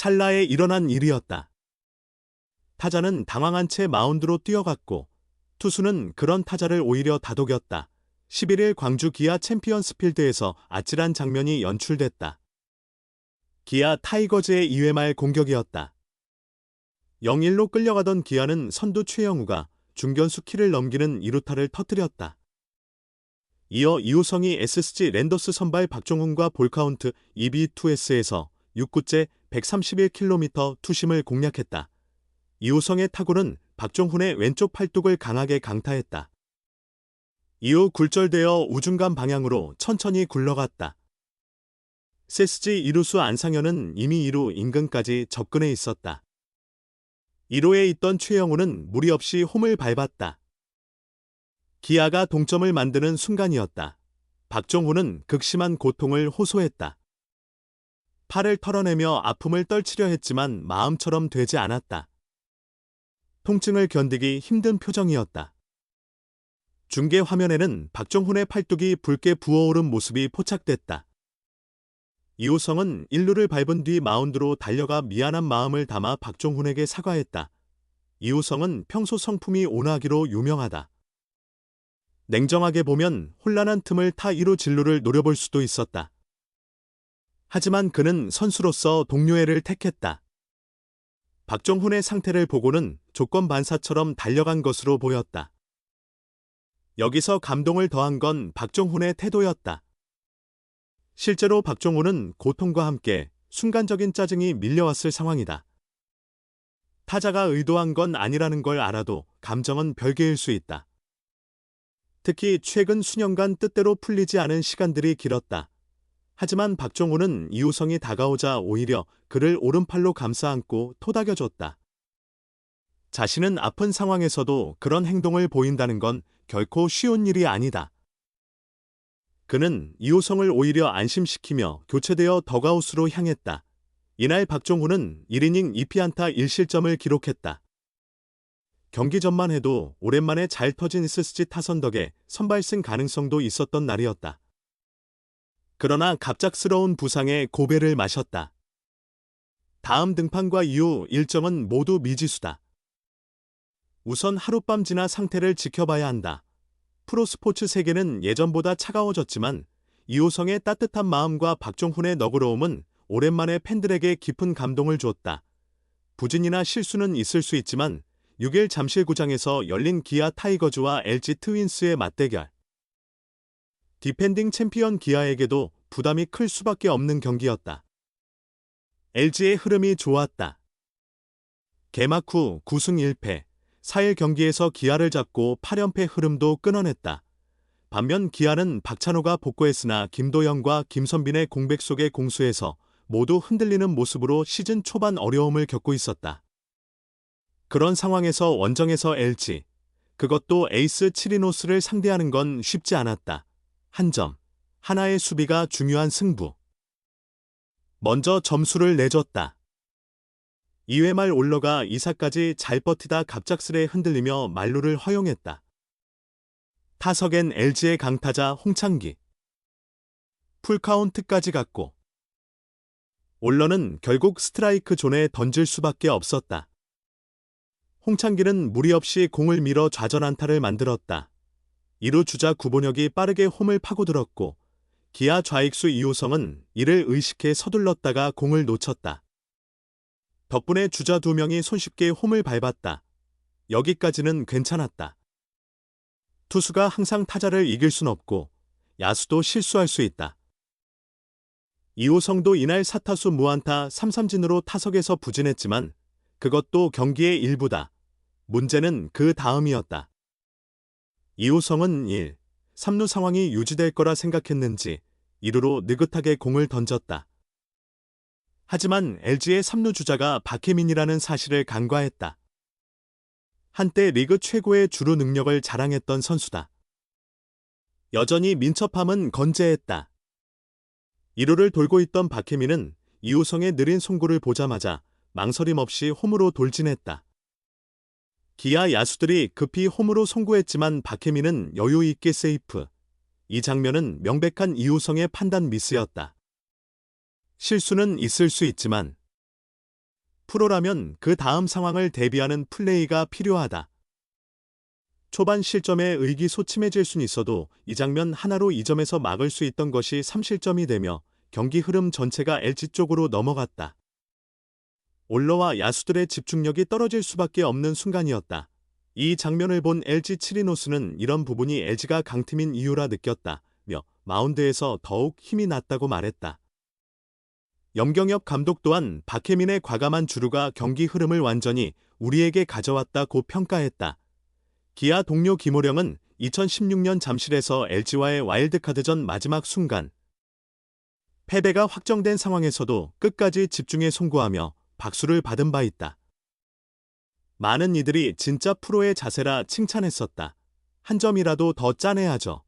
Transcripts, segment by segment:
찰나에 일어난 일이었다. 타자는 당황한 채 마운드로 뛰어갔고 투수는 그런 타자를 오히려 다독였다. 11일 광주 기아 챔피언스 필드에서 아찔한 장면이 연출됐다. 기아 타이거즈의 2회 말 공격이었다. 0-1로 끌려가던 기아는 선두 최영우가 중견수 키를 넘기는 2루타를 터뜨렸다. 이어 이우성이 SSG 랜더스 선발 박종훈과 볼카운트 2B2S에서 6구째 131km 투심을 공략했다. 이우성의 타구는 박종훈의 왼쪽 팔뚝을 강하게 강타했다. 이후 굴절되어 우중간 방향으로 천천히 굴러갔다. 세스지 이루수 안상현은 이미 이루 인근까지 접근해 있었다. 1호에 있던 최영우는 무리 없이 홈을 밟았다. 기아가 동점을 만드는 순간이었다. 박종훈은 극심한 고통을 호소했다. 팔을 털어내며 아픔을 떨치려 했지만 마음처럼 되지 않았다. 통증을 견디기 힘든 표정이었다. 중계 화면에는 박정훈의 팔뚝이 붉게 부어오른 모습이 포착됐다. 이호성은 1루를 밟은 뒤 마운드로 달려가 미안한 마음을 담아 박종훈에게 사과했다. 이호성은 평소 성품이 온화하기로 유명하다. 냉정하게 보면 혼란한 틈을 타 1루 진루를 노려볼 수도 있었다. 하지만 그는 선수로서 동료애를 택했다. 박종훈의 상태를 보고는 조건 반사처럼 달려간 것으로 보였다. 여기서 감동을 더한 건 박종훈의 태도였다. 실제로 박종훈은 고통과 함께 순간적인 짜증이 밀려왔을 상황이다. 타자가 의도한 건 아니라는 걸 알아도 감정은 별개일 수 있다. 특히 최근 수년간 뜻대로 풀리지 않은 시간들이 길었다. 하지만 박종훈은 이우성이 다가오자 오히려 그를 오른팔로 감싸 안고 토닥여줬다. 자신은 아픈 상황에서도 그런 행동을 보인다는 건 결코 쉬운 일이 아니다. 그는 이호성을 오히려 안심시키며 교체되어 더가웃으로 향했다. 이날 박종훈은 1이닝 2피안타 1실점을 기록했다. 경기 전만 해도 오랜만에 잘 터진 SSG 타선 덕에 선발승 가능성도 있었던 날이었다. 그러나 갑작스러운 부상에 고배를 마셨다. 다음 등판과 이후 일정은 모두 미지수다. 우선 하룻밤 지나 상태를 지켜봐야 한다. 프로스포츠 세계는 예전보다 차가워졌지만 이호성의 따뜻한 마음과 박종훈의 너그러움은 오랜만에 팬들에게 깊은 감동을 주었다. 부진이나 실수는 있을 수 있지만 6일 잠실구장에서 열린 기아 타이거즈와 LG 트윈스의 맞대결. 디펜딩 챔피언 기아에게도 부담이 클 수밖에 없는 경기였다. LG의 흐름이 좋았다. 개막 후 9승 1패, 4일 경기에서 기아를 잡고 8연패 흐름도 끊어냈다. 반면 기아는 박찬호가 복구했으나 김도영과 김선빈의 공백 속의 공수에서 모두 흔들리는 모습으로 시즌 초반 어려움을 겪고 있었다. 그런 상황에서 원정에서 LG, 그것도 에이스 치리노스를 상대하는 건 쉽지 않았다. 한 점, 하나의 수비가 중요한 승부. 먼저 점수를 내줬다. 2회 말 올러가 2사까지 잘 버티다 갑작스레 흔들리며 말루를 허용했다. 타석엔 LG의 강타자 홍창기. 풀카운트까지 갔고 올러는 결국 스트라이크 존에 던질 수밖에 없었다. 홍창기는 무리 없이 공을 밀어 좌전 안타를 만들었다. 이루 주자 구본혁이 빠르게 홈을 파고들었고 기아 좌익수 이호성은 이를 의식해 서둘렀다가 공을 놓쳤다. 덕분에 주자 두 명이 손쉽게 홈을 밟았다. 여기까지는 괜찮았다. 투수가 항상 타자를 이길 순 없고 야수도 실수할 수 있다. 이호성도 이날 사타수 무안타 3삼진으로 타석에서 부진했지만 그것도 경기의 일부다. 문제는 그 다음이었다. 이호성은 1, 3루 상황이 유지될 거라 생각했는지 2루로 느긋하게 공을 던졌다. 하지만 LG의 3루 주자가 박혜민이라는 사실을 간과했다. 한때 리그 최고의 주루 능력을 자랑했던 선수다. 여전히 민첩함은 건재했다. 1루를 돌고 있던 박혜민은 이우성의 느린 송구를 보자마자 망설임 없이 홈으로 돌진했다. 기아 야수들이 급히 홈으로 송구했지만 박혜민은 여유 있게 세이프. 이 장면은 명백한 이우성의 판단 미스였다. 실수는 있을 수 있지만 프로라면 그 다음 상황을 대비하는 플레이가 필요하다. 초반 실점에 의기소침해질 순 있어도 이 장면 하나로 2점에서 막을 수 있던 것이 3실점이 되며 경기 흐름 전체가 LG 쪽으로 넘어갔다. 올러와 야수들의 집중력이 떨어질 수밖에 없는 순간이었다. 이 장면을 본 LG 치리노스는 이런 부분이 LG가 강팀인 이유라 느꼈다. 며 마운드에서 더욱 힘이 났다고 말했다. 염경엽 감독 또한 박혜민의 과감한 주루가 경기 흐름을 완전히 우리에게 가져왔다고 평가했다. 기아 동료 김호령은 2016년 잠실에서 LG와의 와일드카드전 마지막 순간 패배가 확정된 상황에서도 끝까지 집중해 송구하며 박수를 받은 바 있다. 많은 이들이 진짜 프로의 자세라 칭찬했었다. 한 점이라도 더 짜내야죠.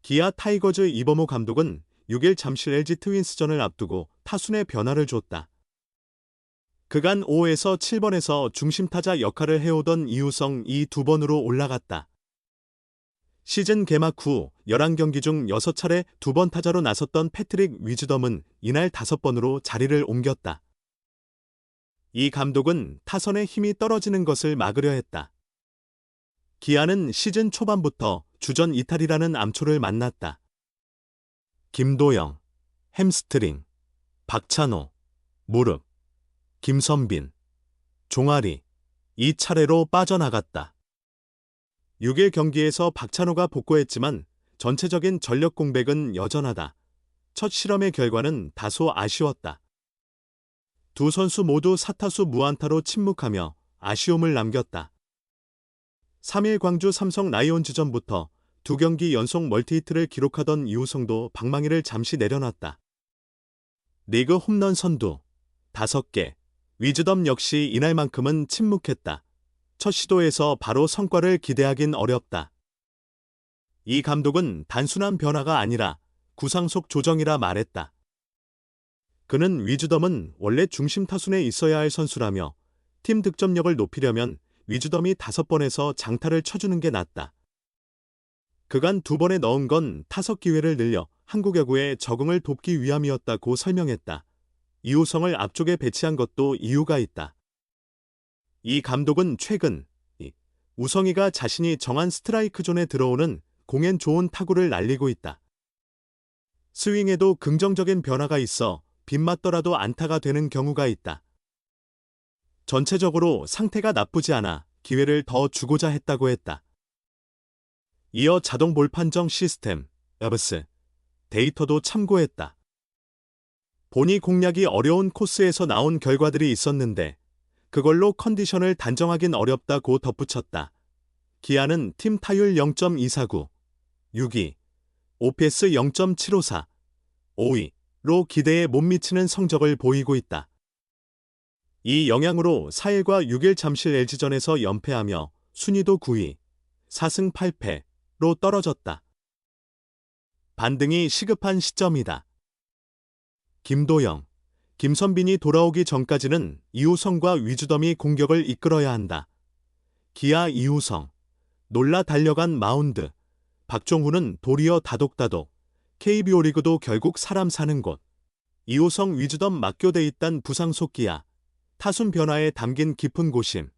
기아 타이거즈 이범호 감독은 6일 잠실 LG 트윈스전을 앞두고 타순의 변화를 줬다. 그간 5에서 7번에서 중심타자 역할을 해오던 이우성 이 두 번으로 올라갔다. 시즌 개막 후 11경기 중 6차례 두 번 타자로 나섰던 패트릭 위즈덤은 이날 5번으로 자리를 옮겼다. 이 감독은 타선의 힘이 떨어지는 것을 막으려 했다. 기아는 시즌 초반부터 주전 이탈이라는 암초를 만났다. 김도영, 햄스트링, 박찬호, 무릎, 김선빈, 종아리 이 차례로 빠져나갔다. 6일 경기에서 박찬호가 복구했지만 전체적인 전력 공백은 여전하다. 첫 실험의 결과는 다소 아쉬웠다. 두 선수 모두 사타수 무안타로 침묵하며 아쉬움을 남겼다. 3일 광주 삼성 라이온즈전부터 두 경기 연속 멀티히트를 기록하던 이우성도 방망이를 잠시 내려놨다. 리그 홈런 선두 5개, 위즈덤 역시 이날만큼은 침묵했다. 첫 시도에서 바로 성과를 기대하긴 어렵다. 이 감독은 단순한 변화가 아니라 구상속 조정이라 말했다. 그는 위즈덤은 원래 중심 타순에 있어야 할 선수라며 팀 득점력을 높이려면 위즈덤이 다섯 번에서 장타를 쳐주는 게 낫다. 그간 두 번에 넣은 건 타석 기회를 늘려 한국 야구에 적응을 돕기 위함이었다고 설명했다. 이호성을 앞쪽에 배치한 것도 이유가 있다. 이 감독은 최근 우성이가 자신이 정한 스트라이크 존에 들어오는 공엔 좋은 타구를 날리고 있다. 스윙에도 긍정적인 변화가 있어 빗맞더라도 안타가 되는 경우가 있다. 전체적으로 상태가 나쁘지 않아 기회를 더 주고자 했다고 했다. 이어 자동 볼 판정 시스템, 여브스, 데이터도 참고했다. 본이 공략이 어려운 코스에서 나온 결과들이 있었는데 그걸로 컨디션을 단정하긴 어렵다고 덧붙였다. 기아는 팀 타율 0.249, 6위, OPS 0.754, 5위 로 기대에 못 미치는 성적을 보이고 있다. 이 영향으로 4일과 6일 잠실 LG전에서 연패하며 순위도 9위, 4승 8패로 떨어졌다. 반등이 시급한 시점이다. 김도영, 김선빈이 돌아오기 전까지는 이우성과 위주덤이 공격을 이끌어야 한다. 기아 이우성, 놀라 달려간 마운드, 박종훈은 도리어 다독다독, KBO 리그도 결국 사람 사는 곳, 이우성 위주덤 맡겨돼 있단 부상 속기야, 타순 변화에 담긴 깊은 고심,